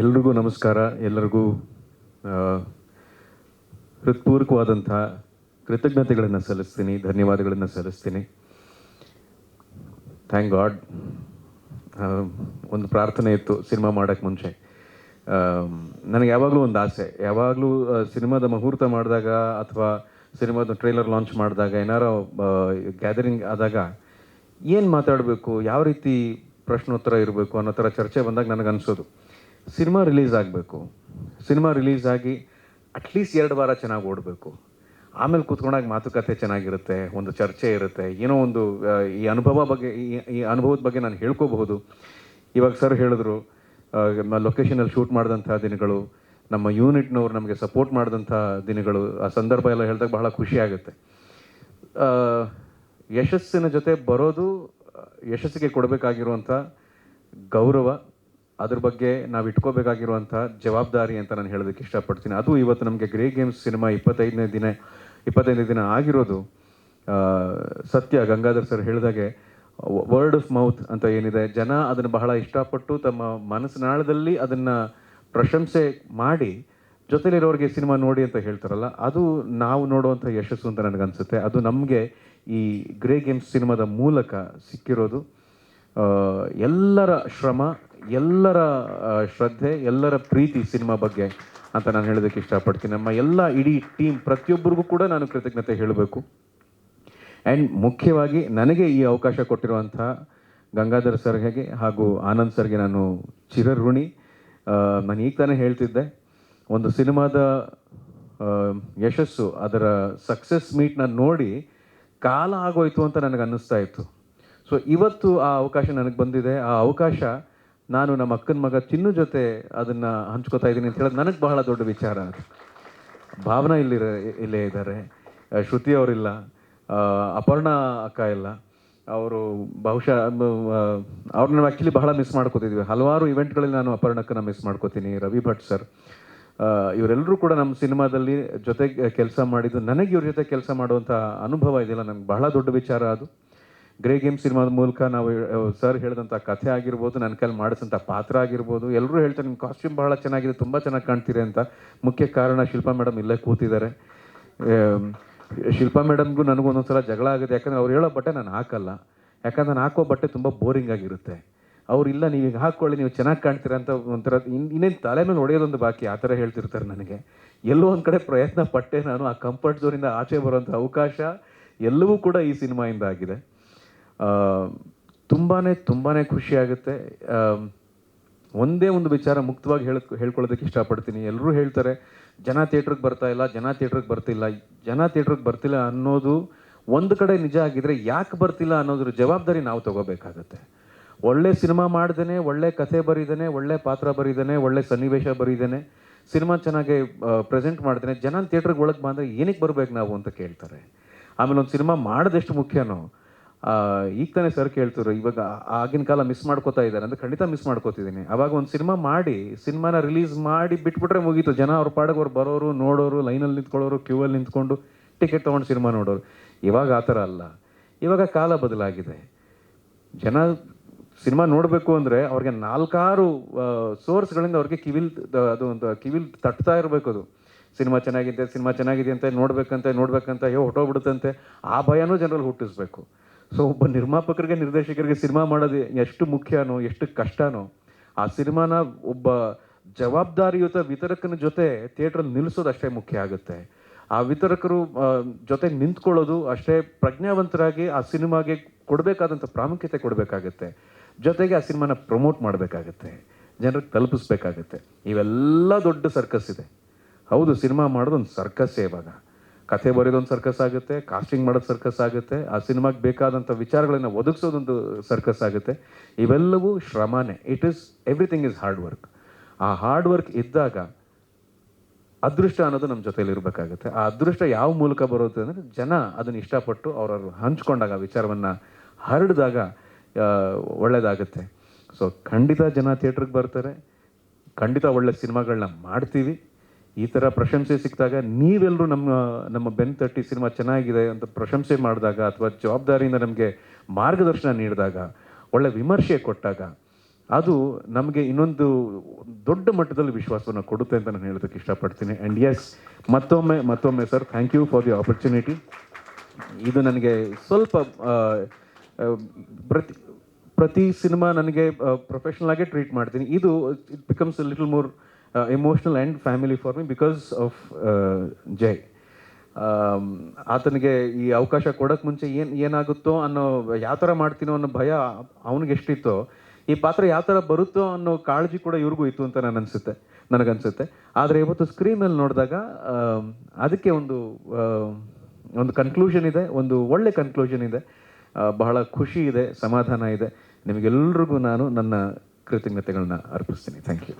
ಎಲ್ರಿಗೂ ನಮಸ್ಕಾರ. ಎಲ್ಲರಿಗೂ ಹೃತ್ಪೂರ್ವಕವಾದಂಥ ಕೃತಜ್ಞತೆಗಳನ್ನು ಸಲ್ಲಿಸ್ತೀನಿ, ಧನ್ಯವಾದಗಳನ್ನು ಸಲ್ಲಿಸ್ತೀನಿ. ಥ್ಯಾಂಕ್ ಗಾಡ್ ಒಂದು ಪ್ರಾರ್ಥನೆ ಇತ್ತು ಸಿನಿಮಾ ಮಾಡೋಕ್ಕೆ ಮುಂಚೆ. ನನಗೆ ಯಾವಾಗಲೂ ಒಂದು ಆಸೆ. ಯಾವಾಗಲೂ ಸಿನಿಮಾದ ಮುಹೂರ್ತ ಮಾಡಿದಾಗ ಅಥವಾ ಸಿನಿಮಾದ ಟ್ರೈಲರ್ ಲಾಂಚ್ ಮಾಡಿದಾಗ, ಏನಾರೋ ಗ್ಯಾದರಿಂಗ್ ಆದಾಗ ಏನು ಮಾತಾಡಬೇಕು, ಯಾವ ರೀತಿ ಪ್ರಶ್ನೋತ್ತರ ಇರಬೇಕು ಅನ್ನೋ ಥರ ಚರ್ಚೆ ಬಂದಾಗ ನನಗೆ ಅನಿಸೋದು ಸಿನಿಮಾ ರಿಲೀಸ್ ಆಗಬೇಕು. ಸಿನಿಮಾ ರಿಲೀಸ್ ಆಗಿ ಅಟ್ಲೀಸ್ಟ್ ಎರಡು ವಾರ ಚೆನ್ನಾಗಿ ಓಡಬೇಕು. ಆಮೇಲೆ ಕೂತ್ಕೊಂಡಾಗ ಮಾತುಕತೆ ಚೆನ್ನಾಗಿರುತ್ತೆ, ಒಂದು ಚರ್ಚೆ ಇರುತ್ತೆ, ಏನೋ ಒಂದು ಈ ಅನುಭವ ಬಗ್ಗೆ, ಈ- ಅನುಭವದ ಬಗ್ಗೆ ನಾನು ಹೇಳ್ಕೋಬಹುದು. ಇವಾಗ ಸರ್ ಹೇಳಿದ್ರು ಲೊಕೇಶನಲ್ಲಿ ಶೂಟ್ ಮಾಡಿದಂಥ ದಿನಗಳು, ನಮ್ಮ ಯೂನಿಟ್ನವ್ರು ನಮಗೆ ಸಪೋರ್ಟ್ ಮಾಡಿದಂಥ ದಿನಗಳು, ಆ ಸಂದರ್ಭ ಎಲ್ಲ ಹೇಳಿದಾಗ ಬಹಳ ಖುಷಿ ಆಗುತ್ತೆ. ಯಶಸ್ಸಿನ ಜೊತೆ ಬರೋದು, ಯಶಸ್ಸಿಗೆ ಕೊಡಬೇಕಾಗಿರುವಂಥ ಗೌರವ ಅದ್ರ ಬಗ್ಗೆ ನಾವು ಇಟ್ಕೋಬೇಕಾಗಿರುವಂಥ ಜವಾಬ್ದಾರಿ ಅಂತ ನಾನು ಹೇಳೋದಕ್ಕೆ ಇಷ್ಟಪಡ್ತೀನಿ. ಅದು ಇವತ್ತು ನಮಗೆ ಗ್ರೇ ಗೇಮ್ಸ್ ಸಿನಿಮಾ ಇಪ್ಪತ್ತೈದನೇ ದಿನ ಇಪ್ಪತ್ತೈದನೇ ದಿನ ಆಗಿರೋದು. ಸತ್ಯ, ಗಂಗಾಧರ್ ಸರ್ ಹೇಳಿದಾಗೆ ವರ್ಡ್ ಆಫ್ ಮೌತ್ ಅಂತ ಏನಿದೆ. ಜನ ಅದನ್ನು ಬಹಳ ಇಷ್ಟಪಟ್ಟು ತಮ್ಮ ಮನಸ್ಸಿನಾಳದಲ್ಲಿ ಅದನ್ನು ಪ್ರಶಂಸೆ ಮಾಡಿ ಜೊತೆಲಿರೋರಿಗೆ ಸಿನಿಮಾ ನೋಡಿ ಅಂತ ಹೇಳ್ತಾರಲ್ಲ, ಅದು ನಾವು ನೋಡುವಂಥ ಯಶಸ್ಸು ಅಂತ ನನಗನ್ಸುತ್ತೆ. ಅದು ನಮಗೆ ಈ ಗ್ರೇ ಗೇಮ್ಸ್ ಸಿನಿಮಾದ ಮೂಲಕ ಸಿಕ್ಕಿರೋದು. ಎಲ್ಲರ ಶ್ರಮ ಎಲ್ಲರ ಶ್ರದ್ಧೆ, ಎಲ್ಲರ ಪ್ರೀತಿ ಸಿನಿಮಾ ಬಗ್ಗೆ ಅಂತ ನಾನು ಹೇಳೋದಕ್ಕೆ ಇಷ್ಟಪಡ್ತೀನಿ. ನಮ್ಮ ಎಲ್ಲ ಇಡೀ ಟೀಮ್ ಪ್ರತಿಯೊಬ್ಬರಿಗೂ ಕೂಡ ನಾನು ಕೃತಜ್ಞತೆ ಹೇಳಬೇಕು. ಆ್ಯಂಡ್ ಮುಖ್ಯವಾಗಿ ನನಗೆ ಈ ಅವಕಾಶ ಕೊಟ್ಟಿರುವಂಥ ಗಂಗಾಧರ್ ಸರ್ಗೆ ಹಾಗೂ ಆನಂದ್ ಸರ್ಗೆ ನಾನು ಚಿರಋಣಿ. ನಾನು ಈಗ ತಾನೇ ಹೇಳ್ತಿದ್ದೆ, ಒಂದು ಸಿನಿಮಾದ ಯಶಸ್ಸು, ಅದರ ಸಕ್ಸಸ್ ಮೀಟ್ನ ನೋಡಿ ಕಾಲ ಆಗೋಯ್ತು ಅಂತ ನನಗೆ ಅನ್ನಿಸ್ತಾ ಇತ್ತು. ಸೊ ಇವತ್ತು ಆ ಅವಕಾಶ ನನಗೆ ಬಂದಿದೆ. ಆ ಅವಕಾಶ ನಾನು ನಮ್ಮ ಅಕ್ಕನ ಮಗ ಚಿನ್ನು ಜೊತೆ ಅದನ್ನು ಹಂಚ್ಕೋತಾ ಇದ್ದೀನಿ ಅಂತ ಹೇಳೋದು ನನಗೆ ಬಹಳ ದೊಡ್ಡ ವಿಚಾರ ಅದು. ಭಾವನಾ ಇಲ್ಲಿ ಇಲ್ಲೇ ಇದ್ದಾರೆ. ಶ್ರುತಿ ಅವರಿಲ್ಲ. ಅಪರ್ಣ ಅಕ್ಕ ಇಲ್ಲ. ಅವರು ಬಹುಶಃ ಅವ್ರನ್ನ ಆ್ಯಕ್ಚುಲಿ ಬಹಳ ಮಿಸ್ ಮಾಡ್ಕೋತಿದ್ವಿ. ಹಲವಾರು ಇವೆಂಟ್ಗಳಲ್ಲಿ ನಾನು ಅಪರ್ಣಕ್ಕನ ಮಿಸ್ ಮಾಡ್ಕೋತೀನಿ. ರವಿ ಭಟ್ ಸರ್ ಇವರೆಲ್ಲರೂ ಕೂಡ ನಮ್ಮ ಸಿನಿಮಾದಲ್ಲಿ ಜೊತೆಗೆ, ಕೆಲಸ ಮಾಡಿದ್ದು ನನಗೆ ಇವ್ರ ಜೊತೆ ಕೆಲಸ ಮಾಡುವಂಥ ಅನುಭವ ಇದೆಯಲ್ಲ ನನಗೆ ಬಹಳ ದೊಡ್ಡ ವಿಚಾರ ಅದು. ಗ್ರೇ ಗೇಮ್ ಸಿನಿಮಾದ ಮೂಲಕ ನಾವು ಸರ್ ಹೇಳಿದಂಥ ಕಥೆ ಆಗಿರ್ಬೋದು ನನ್ನ ಕೈಲಿ ಮಾಡಿಸಂಥ ಪಾತ್ರ ಆಗಿರ್ಬೋದು ಎಲ್ಲರೂ ಹೇಳ್ತಾರೆ ನಿಮ್ಮ ಕಾಸ್ಟ್ಯೂಮ್ ಬಹಳ ಚೆನ್ನಾಗಿದೆ, ತುಂಬ ಚೆನ್ನಾಗಿ ಕಾಣ್ತೀರಿ ಅಂತ. ಮುಖ್ಯ ಕಾರಣ ಶಿಲ್ಪಾ ಮೇಡಮ್ ಇಲ್ಲೇ ಕೂತಿದ್ದಾರೆ. ಶಿಲ್ಪಾ ಮೇಡಮ್ಗೂ ನನಗೂ ಒಂದೊಂದ್ಸಲ ಜಗಳ ಆಗುತ್ತೆ. ಯಾಕಂದರೆ ಅವ್ರು ಹೇಳೋ ಬಟ್ಟೆ ನಾನು ಹಾಕಲ್ಲ. ಯಾಕಂದ್ರೆ ನಾನು ಹಾಕೋ ಬಟ್ಟೆ ತುಂಬ ಬೋರಿಂಗ್ ಆಗಿರುತ್ತೆ. ಅವ್ರು ಇಲ್ಲ, ನೀವು ಈಗ ಹಾಕ್ಕೊಳ್ಳಿ ನೀವು ಚೆನ್ನಾಗಿ ಕಾಣ್ತೀರ ಅಂತ ಒಂಥರ ಇನ್- ಇನ್ನೇನು ತಲೆ ಮೇಲೆ ಹೊಡೆಯೋದೊಂದು ಬಾಕಿ, ಆ ಥರ ಹೇಳ್ತಿರ್ತಾರೆ ನನಗೆ. ಎಲ್ಲೋ ಒಂದು ಕಡೆ ಪ್ರಯತ್ನ ಪಟ್ಟೆ ನಾನು ಆ ಕಂಫರ್ಟ್ ಝೋನಿಂದ ಆಚೆ ಬರುವಂಥ ಅವಕಾಶ ಎಲ್ಲವೂ ಕೂಡ ಈ ಸಿನಿಮಾಯಿಂದ ಆಗಿದೆ. ತುಂಬಾ ತುಂಬಾ ಖುಷಿಯಾಗುತ್ತೆ ಒಂದೇ ಒಂದು ವಿಚಾರ ಮುಕ್ತವಾಗಿ ಹೇಳ, ಹೇಳ್ಕೊಳ್ಳೋದಕ್ಕೆ ಇಷ್ಟಪಡ್ತೀನಿ. ಎಲ್ಲರೂ ಹೇಳ್ತಾರೆ, ಜನ ಥಿಯೇಟ್ರಿಗೆ ಬರ್ತಾ ಇಲ್ಲ, ಜನ ಥಿಯೇಟ್ರಿಗೆ ಬರ್ತಿಲ್ಲ. ಜನ ಥಿಯೇಟ್ರಿಗೆ ಬರ್ತಿಲ್ಲ ಅನ್ನೋದು ಒಂದು ಕಡೆ ನಿಜ ಆಗಿದ್ರೆ ಯಾಕೆ ಬರ್ತಿಲ್ಲ ಅನ್ನೋದ್ರ ಜವಾಬ್ದಾರಿ ನಾವು ತಗೋಬೇಕಾಗತ್ತೆ. ಒಳ್ಳೆ ಸಿನಿಮಾ ಮಾಡ್ದೇನೆ, ಒಳ್ಳೆ ಕಥೆ ಬರೀದೇನೆ, ಒಳ್ಳೆ ಪಾತ್ರ ಬರೀದೇನೆ, ಒಳ್ಳೆ ಸನ್ನಿವೇಶ ಬರೀದೇನೆ, ಸಿನಿಮಾ ಚೆನ್ನಾಗಿ ಪ್ರೆಸೆಂಟ್ ಮಾಡ್ದೇನೆ, ಜನ ಥಿಯೇಟ್ರಿಗೆ ಒಳಗೆ ಬಂದರೆ ಏನಕ್ಕೆ ಬರ್ಬೇಕು ನಾವು ಅಂತ ಕೇಳ್ತಾರೆ. ಆಮೇಲೆ ಒಂದು ಸಿನಿಮಾ ಮಾಡೋದೆಷ್ಟು ಮುಖ್ಯನೋ ಈಗ ತಾನೇ ಸರ್ ಕೇಳ್ತಿದ್ರು, ಇವಾಗ ಆಗಿನ ಕಾಲ ಮಿಸ್ ಮಾಡ್ಕೋತಾ ಇದ್ದಾರೆ ಅಂದ್ರೆ ಖಂಡಿತ ಮಿಸ್ ಮಾಡ್ಕೋತಿದ್ದೀನಿ. ಅವಾಗ ಒಂದು ಸಿನಿಮಾ ಮಾಡಿ ಸಿನಿಮಾನ ರಿಲೀಸ್ ಮಾಡಿ ಬಿಟ್ಬಿಟ್ರೆ ಮುಗೀತು. ಜನ ಅವ್ರ ಪಾಡಿಗೆ ಅವ್ರು ಬರೋರು, ನೋಡೋರು ಲೈನಲ್ಲಿ ನಿಂತ್ಕೊಳ್ಳೋರು ಕ್ಯೂ ಅಲ್ಲಿ ನಿಂತ್ಕೊಂಡು ಟಿಕೆಟ್ ತೊಗೊಂಡು ಸಿನಿಮಾ ನೋಡೋರು. ಇವಾಗ ಆ ಥರ ಅಲ್ಲ. ಇವಾಗ ಕಾಲ ಬದಲಾಗಿದೆ. ಜನ ಸಿನಿಮಾ ನೋಡಬೇಕು ಅಂದರೆ ಅವ್ರಿಗೆ ನಾಲ್ಕಾರು ಸೋರ್ಸ್ಗಳಿಂದ ಅವ್ರಿಗೆ ಕಿವಿಲ್ ಅದು ಒಂದು ಕಿವಿಲ್ ತಟ್ತಾ ಇರಬೇಕು ಅದು. ಸಿನಿಮಾ ಚೆನ್ನಾಗಿದೆ ಸಿನಿಮಾ ಚೆನ್ನಾಗಿದೆ ಅಂತ ನೋಡ್ಬೇಕಂತೆ, ನೋಡ್ಬೇಕಂತ, ಅಯ್ಯೋ ಹೊಟ್ಟೋಗ್ಬಿಡುತ್ತಂತೆ ಆ ಭಯನೂ ಜನರಲ್ಲಿ ಹುಟ್ಟಿಸ್ಬೇಕು. ಸೊ ಒಬ್ಬ ನಿರ್ಮಾಪಕರಿಗೆ, ನಿರ್ದೇಶಕರಿಗೆ ಸಿನಿಮಾ ಮಾಡೋದು ಎಷ್ಟು ಮುಖ್ಯನೋ, ಎಷ್ಟು ಕಷ್ಟನೋ, ಆ ಸಿನಿಮಾನ ಒಬ್ಬ ಜವಾಬ್ದಾರಿಯುತ ವಿತರಕನ ಜೊತೆ ಥಿಯೇಟ್ರಲ್ಲಿ ನಿಲ್ಲಿಸೋದು ಅಷ್ಟೇ ಮುಖ್ಯ ಆಗುತ್ತೆ. ಆ ವಿತರಕರು ಜೊತೆ ನಿಂತ್ಕೊಳ್ಳೋದು ಅಷ್ಟೇ ಪ್ರಜ್ಞಾವಂತರಾಗಿ ಆ ಸಿನಿಮಾಗೆ ಕೊಡಬೇಕಾದಂಥ ಪ್ರಾಮುಖ್ಯತೆ ಕೊಡಬೇಕಾಗತ್ತೆ. ಜೊತೆಗೆ ಆ ಸಿನಿಮಾನ ಪ್ರಮೋಟ್ ಮಾಡಬೇಕಾಗತ್ತೆ. ಜನರಿಗೆ ತಲುಪಿಸ್ಬೇಕಾಗತ್ತೆ. ಇವೆಲ್ಲ ದೊಡ್ಡ ಸರ್ಕಸ್ ಇದೆ. ಹೌದು, ಸಿನಿಮಾ ಮಾಡೋದು ಒಂದು ಸರ್ಕಸ್ಸೇ ಇವಾಗ. ಕಥೆ ಬರೆಯೋದೊಂದು ಸರ್ಕಸ್ ಆಗುತ್ತೆ ಕಾಸ್ಟಿಂಗ್ ಮಾಡೋದು ಸರ್ಕಸ್ ಆಗುತ್ತೆ, ಆ ಸಿನಿಮಾಗೆ ಬೇಕಾದಂಥ ವಿಚಾರಗಳನ್ನು ಒದಗಿಸೋದೊಂದು ಸರ್ಕಸ್ ಆಗುತ್ತೆ. ಇವೆಲ್ಲವೂ ಶ್ರಮನೇ. It is everything is hard work ಆ ಹಾರ್ಡ್ ವರ್ಕ್ ಇದ್ದಾಗ ಅದೃಷ್ಟ ಅನ್ನೋದು ನಮ್ಮ ಜೊತೆಯಲ್ಲಿ ಇರಬೇಕಾಗುತ್ತೆ. ಆ ಅದೃಷ್ಟ ಯಾವ ಮೂಲಕ ಬರುತ್ತೆ ಅಂದರೆ ಜನ ಅದನ್ನು ಇಷ್ಟಪಟ್ಟು ಅವ್ರವ್ರು ಹಂಚ್ಕೊಂಡಾಗ ವಿಚಾರವನ್ನು ಹರಡಿದಾಗ ಒಳ್ಳೆಯದಾಗುತ್ತೆ ಸೊ ಖಂಡಿತ ಜನ ಥಿಯೇಟ್ರಿಗೆ ಬರ್ತಾರೆ. ಖಂಡಿತ ಒಳ್ಳೆ ಸಿನಿಮಾಗಳನ್ನ ಮಾಡ್ತೀವಿ. ಈ ಥರ ಪ್ರಶಂಸೆ ಸಿಕ್ಕಿದಾಗ ನೀವೆಲ್ಲರೂ ನಮ್ಮ ನಮ್ಮ ಬೆನ್ ತಟ್ಟಿ ಸಿನಿಮಾ ಚೆನ್ನಾಗಿದೆ ಅಂತ ಪ್ರಶಂಸೆ ಮಾಡಿದಾಗ ಅಥವಾ ಜವಾಬ್ದಾರಿಯಿಂದ ನಮಗೆ ಮಾರ್ಗದರ್ಶನ ನೀಡಿದಾಗ, ಒಳ್ಳೆ ವಿಮರ್ಶೆ ಕೊಟ್ಟಾಗ, ಅದು ನಮಗೆ ಇನ್ನೊಂದು ದೊಡ್ಡ ಮಟ್ಟದಲ್ಲಿ ವಿಶ್ವಾಸವನ್ನು ಕೊಡುತ್ತೆ ಅಂತ ನಾನು ಹೇಳೋದಕ್ಕೆ ಇಷ್ಟಪಡ್ತೀನಿ. ಆ್ಯಂಡ್ ಎಸ್ ಮತ್ತೊಮ್ಮೆ ಮತ್ತೊಮ್ಮೆ sir thank you for the opportunity ಇದು ನನಗೆ ಸ್ವಲ್ಪ ಪ್ರತಿ ಪ್ರತಿ ಸಿನಿಮಾ ನನಗೆ ಪ್ರೊಫೆಷನಲ್ ಆಗೇ ಟ್ರೀಟ್ ಮಾಡ್ತೀನಿ. ಇದು it becomes little more emotional and family for me because of Jai ಆತನಿಗೆ ಈ ಅವಕಾಶ ಕೊಡೋಕೆ ಮುಂಚೆ ಏನು ಏನಾಗುತ್ತೋ ಅನ್ನೋ ಯಾವ ಥರ ಮಾಡ್ತೀನೋ ಅನ್ನೋ ಭಯ ಅವನಿಗೆ ಎಷ್ಟಿತ್ತೋ ಈ ಪಾತ್ರ ಯಾವ ಥರ ಬರುತ್ತೋ ಅನ್ನೋ ಕಾಳಜಿ ಕೂಡ ಇವ್ರಿಗೂ ಇತ್ತು ಅಂತ ನಾನು ಅನಿಸುತ್ತೆ ನನಗನ್ಸುತ್ತೆ. ಆದರೆ ಇವತ್ತು ಸ್ಕ್ರೀನಲ್ಲಿ ನೋಡಿದಾಗ ಆಮ್, ಅದಕ್ಕೆ ಒಂದು ಆ, ಒಂದು ಕನ್ಕ್ಲೂಷನ್ ಇದೆ ಒಂದು ಒಳ್ಳೆ ಕನ್ಕ್ಲೂಷನ್ ಇದೆ. ಬಹಳ ಖುಷಿ ಇದೆ ಸಮಾಧಾನ ಇದೆ. ನಿಮಗೆಲ್ರಿಗೂ ನಾನು ನನ್ನ ಕೃತಜ್ಞತೆಗಳನ್ನ ಅರ್ಪಿಸ್ತೀನಿ. Thank you